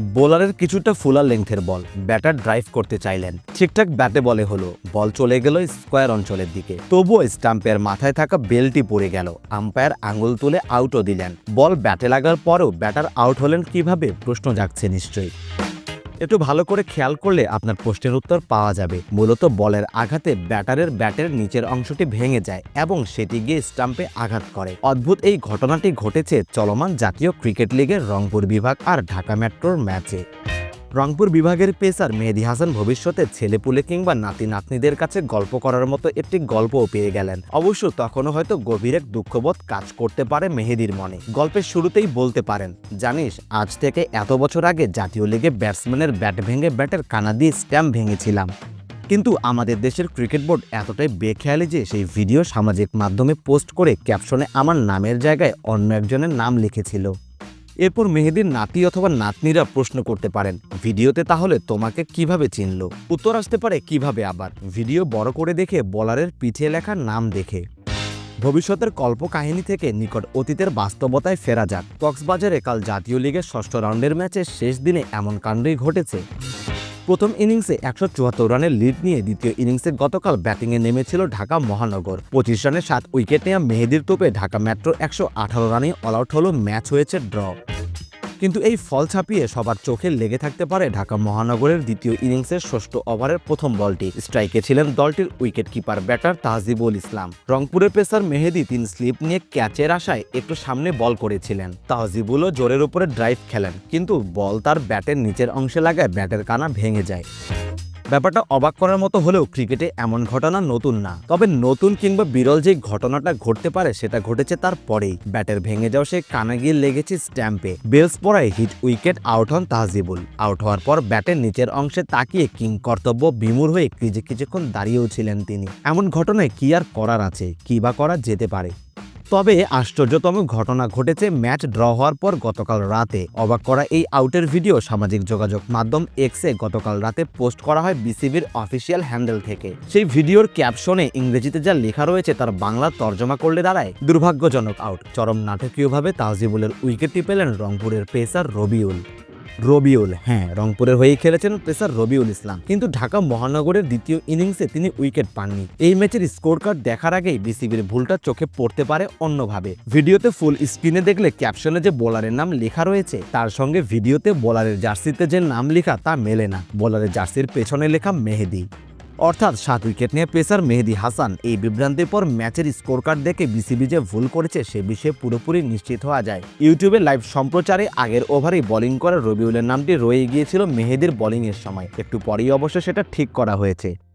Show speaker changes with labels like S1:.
S1: বোলারের কিছুটা ফুলার লেংথের ball batter drive করতে চাইলেন। ঠিকঠাক ব্যাটে বলে হলো, বল চলে গেল স্কোয়ার অঞ্চলের দিকে। তবুও স্টাম্পের মাথায় থাকা বেলটি পড়ে গেল। আম্পায়ার আঙুল তুলে আউটও দিলেন। বল ব্যাটে লাগার পরেও ব্যাটার আউট হলেন কীভাবে? প্রশ্ন জাগছে নিশ্চয়ই। একটু ভালো করে খেয়াল করলে আপনার প্রশ্নের উত্তর পাওয়া যাবে। মূলত বলের আঘাতে ব্যাটারের ব্যাটের নিচের অংশটি ভেঙে যায় এবং সেটি গিয়ে স্টাম্পে আঘাত করে। অদ্ভুত এই ঘটনাটি ঘটেছে চলমান জাতীয় ক্রিকেট লিগের রংপুর বিভাগ আর ঢাকা মেট্রোর ম্যাচে। রংপুর বিভাগের পেসার মেহেদি হাসান ভবিষ্যতে ছেলেপুলে কিংবা নাতি নাতনিদের কাছে গল্প করার মতো একটি গল্পও পেয়ে গেলেন। অবশ্য তখনও হয়তো গভীর এক দুঃখবোধ কাজ করতে পারে মেহেদির মনে। গল্পের শুরুতেই বলতে পারেন, জানিস, আজ থেকে এত বছর আগে জাতীয় লিগে ব্যাটসম্যানের ব্যাট ভেঙে ব্যাটের কানা দিয়ে স্ট্যাম্প ভেঙেছিলাম। কিন্তু আমাদের দেশের ক্রিকেট বোর্ড এতটাই বেখেয়ালি যে সেই ভিডিও সামাজিক মাধ্যমে পোস্ট করে ক্যাপশনে আমার নামের জায়গায় অন্য একজনের নাম লিখেছিল। এরপর মেহেদির নাতি অথবা নাতনিরা প্রশ্ন করতে পারেন, ভিডিওতে তাহলে তোমাকে কীভাবে চিনল? উত্তর আসতে পারে, কীভাবে আবার? ভিডিও বড় করে দেখে বলারের পিঠে লেখা নাম দেখে। ভবিষ্যতের কল্পকাহিনী থেকে নিকট অতীতের বাস্তবতায় ফেরা যাক। কক্সবাজারে কাল জাতীয় লিগের ষষ্ঠ রাউন্ডের ম্যাচের শেষ দিনে এমন কাণ্ডই ঘটেছে। প্রথম ইনিংসে একশো চুয়াত্তর রানের লিড নিয়ে দ্বিতীয় ইনিংসে গতকাল ব্যাটিংয়ে নেমেছিল ঢাকা মহানগর। পঁচিশ রানে সাত উইকেট নেওয়া মেহেদির তোপে ঢাকা মেট্রো একশো আঠারো রানে অল আউট হলো, ম্যাচ হয়েছে ড্র। কিন্তু এই ফল ছাপিয়ে সবার চোখে লেগে থাকতে পারে ঢাকা মহানগরের দ্বিতীয় ইনিংসের ষষ্ঠ ওভারের প্রথম বলটি। স্ট্রাইকে ছিলেন দলটির wicket keeper batter Tahjibul Islam. রংপুরের পেসার মেহেদি তিন স্লিপ নিয়ে ক্যাচের আশায় একটু সামনে বল করেছিলেন। তাহজিবুলও জোরের উপরে ড্রাইভ খেলেন, কিন্তু বল তার ব্যাটের নিচের অংশে লাগায় ব্যাটের কানা ভেঙে যায়। ব্যাপারটা অবাক করার মতো হলেও ক্রিকেটে এমন ঘটনা নতুন না। তবে নতুন কিংবা বিরল যে ঘটনাটা ঘটতে পারে, সেটা ঘটেছে তার পরেই। ব্যাটের ভেঙে যাওয়া সে কানা গিয়ে লেগেছে স্ট্যাম্পে। বেলস পড়ায় হিট উইকেট, আউট হন তাহজিবুল। আউট হওয়ার পর ব্যাটের নিচের অংশে তাকিয়ে কিং কর্তব্য বিমূর হয়ে ক্রিজে কিছুক্ষণ দাঁড়িয়েও ছিলেন তিনি। এমন ঘটনায় কি আর করার আছে? কি বা করা যেতে পারে? তবে আশ্চর্যতম ঘটনা ঘটেছে ম্যাচ ড্র হওয়ার পর গতকাল রাতে। অবাক করা এই আউটের ভিডিও সামাজিক যোগাযোগ মাধ্যম এক্সে গতকাল রাতে পোস্ট করা হয় বিসিবির অফিসিয়াল হ্যান্ডেল থেকে। সেই ভিডিওর ক্যাপশনে ইংরেজিতে যা লেখা রয়েছে তার বাংলা তর্জমা করলে দাঁড়ায়, দুর্ভাগ্যজনক আউট। চরম নাটকীয়ভাবে তাজিবুলের উইকেটটি পেলেন রংপুরের পেসার রবিউল। রবিউল হ্যাঁ রংপুরের হয়েই খেলেছেন পেসার রবিউল ইসলাম। কিন্তু ঢাকা মহানগরের দ্বিতীয় ইনিংসে তিনি উইকেট পাননি। এই ম্যাচের স্কোর কার্ড দেখার আগেই বিসিবির ভুলটা চোখে পড়তে পারে অন্যভাবে। ভিডিওতে ফুল স্ক্রিনে দেখলে ক্যাপশনে যে বোলারের নাম লেখা রয়েছে, তার সঙ্গে ভিডিওতে বোলারের জার্সিতে যে নাম লেখা তা মেলে না। বোলারের জার্সির পেছনে লেখা মেহেদি। অর্থাৎ সাত উইকেট নিয়ে পেসার মেহেদি হাসান এই বিভ্রান্তির পর ম্যাচের স্কোর কার্ড দেখে বিসিবি যে ভুল করেছে সে বিষয়ে পুরোপুরি নিশ্চিত হওয়া যায়। ইউটিউবে লাইভ সম্প্রচারে আগের ওভারে বোলিং করা রবিউলের নামটি রয়ে গিয়েছিল মেহেদির বোলিংয়ের সময়। একটু পরেই অবশ্য সেটা ঠিক করা হয়েছে।